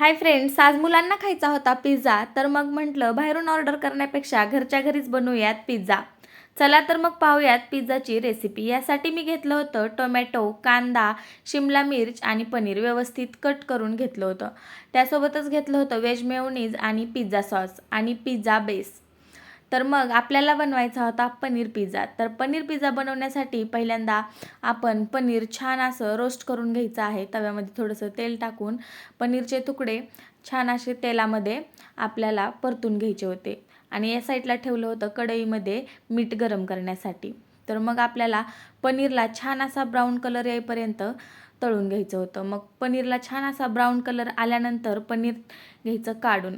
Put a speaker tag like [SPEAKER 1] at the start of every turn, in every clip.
[SPEAKER 1] Hi friends आज मुलांना खायचा होता पिझ्झा तर मग म्हटलं बाहेरून ऑर्डर करण्यापेक्षा घरच्या घरीच बनवूयात पिझ्झा. चला तर मग पाहूयात पिझ्झाची रेसिपी. यासाठी मी घेतलं होतं टोमॅटो कांदा शिमला मिर्च आणि पनीर व्यवस्थित कट करून घेतलं होतं. त्यासोबतच घेतलं होतं व्हेज मेवनीज आणि पिझ्झा सॉस आणि पिझ्झा बेस. तर मग आपल्याला बनवायचा होता पनीर पिझ्झा. तर पनीर पिझ्झा बनवण्यासाठी पहिल्यांदा आपण पनीर छान असं रोस्ट करून घ्यायचं आहे. तव्यामध्ये थोडंसं तेल टाकून पनीरचे तुकडे छान असे तेलामध्ये आपल्याला परतून घ्यायचे होते. आणि या साईडला ठेवलं होतं कढईमध्ये मीठ गरम करण्यासाठी. तर मग आपल्याला पनीरला छान असा ब्राऊन कलर येईपर्यंत तळून घ्यायचं होतं. मग पनीरला छान असा ब्राऊन कलर आल्यानंतर पनीर घ्यायचं काढून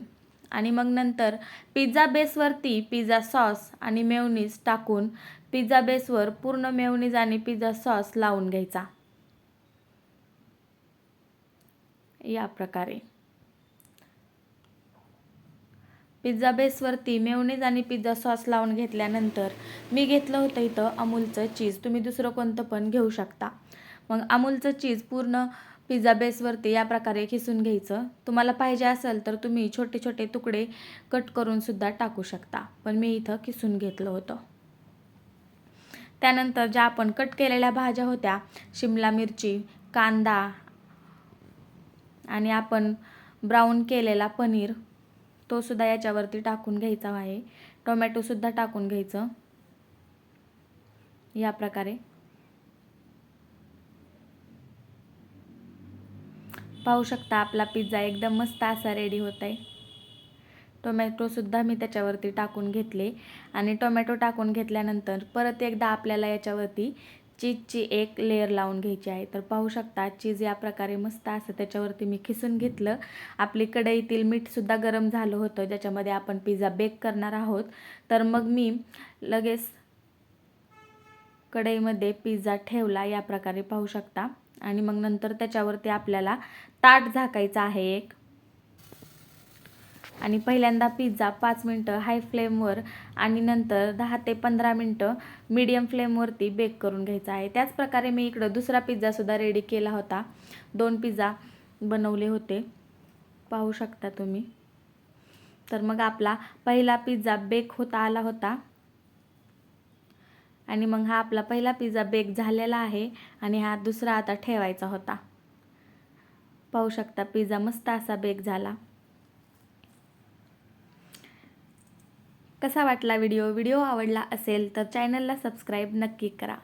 [SPEAKER 1] आणि मग नंतर पिझ्झा बेसवरती पिझ्झा सॉस आणि मेवनीज टाकून पिझ्झा बेसवर पूर्ण मेवनीज आणि पिझ्झा सॉस लावून घ्यायचा. या प्रकारे. पिझ्झा बेसवरती मेवनीज आणि पिझ्झा सॉस लावून घेतल्यानंतर मी घेतलं होतं इथं अमूलचं चीज. तुम्ही दुसरं कोणतं पण घेऊ शकता. मग अमूलचं चीज पूर्ण पिझ्झा बेसवरती या प्रकारे खिसून घ्यायचं. तुम्हाला पाहिजे असेल तर तुम्ही छोटे छोटे तुकडे कट करूनसुद्धा टाकू शकता. पण मी इथं किसून घेतलं होतं. त्यानंतर ज्या आपण कट केलेल्या भाज्या होत्या शिमला मिरची कांदा आणि आपण ब्राऊन केलेला पनीर तो सुद्धा याच्यावरती टाकून घ्यायचा आहे. टोमॅटोसुद्धा टाकून घ्यायचं. या प्रकारे. पाहू शकता आपला पिझ्झा एकदम मस्त असा रेडी होत आहे टोमॅटोसुद्धा मी त्याच्यावरती टाकून घेतले. आणि टोमॅटो टाकून घेतल्यानंतर परत एकदा आपल्याला याच्यावरती चीजची एक लेअर लावून घ्यायची आहे. तर पाहू शकता चीज या प्रकारे मस्त असं त्याच्यावरती मी खिसून घेतलं. आपली कढईतील मीठसुद्धा गरम झालं होतं. ज्याच्यामध्ये आपण पिझ्झा बेक करणार आहोत. तर मग मी लगेच कढईमध्ये पिझ्झा ठेवला. या प्रकारे पाहू शकता. आणि मग नंतर त्याच्यावरती आपल्याला ताट झाकायचं आहे एक. आणि पहिल्यांदा पिझ्झा पाच मिनटं हाय फ्लेमवर आणि नंतर दहा ते पंधरा मिनटं मीडियम फ्लेमवरती बेक करून घ्यायचा आहे. त्याच प्रकारे मी इकडं दुसरा पिझ्झासुद्धा रेडी केला होता. दोन पिझ्झा बनवले होते. पाहू शकता तुम्ही. तर मग आपला पहिला पिझ्झा बेक होता आला होता. आणि मग हा आपला पहिला पिझ्झा बेक झालेला आहे आणि हा दुसरा आता ठेवायचा होता. पाहू शकता पिझ्झा मस्त असा बेक झाला. कसा वाटला व्हिडिओ? व्हिडिओ आवडला असेल तर चॅनलला सबस्क्राईब नक्की करा.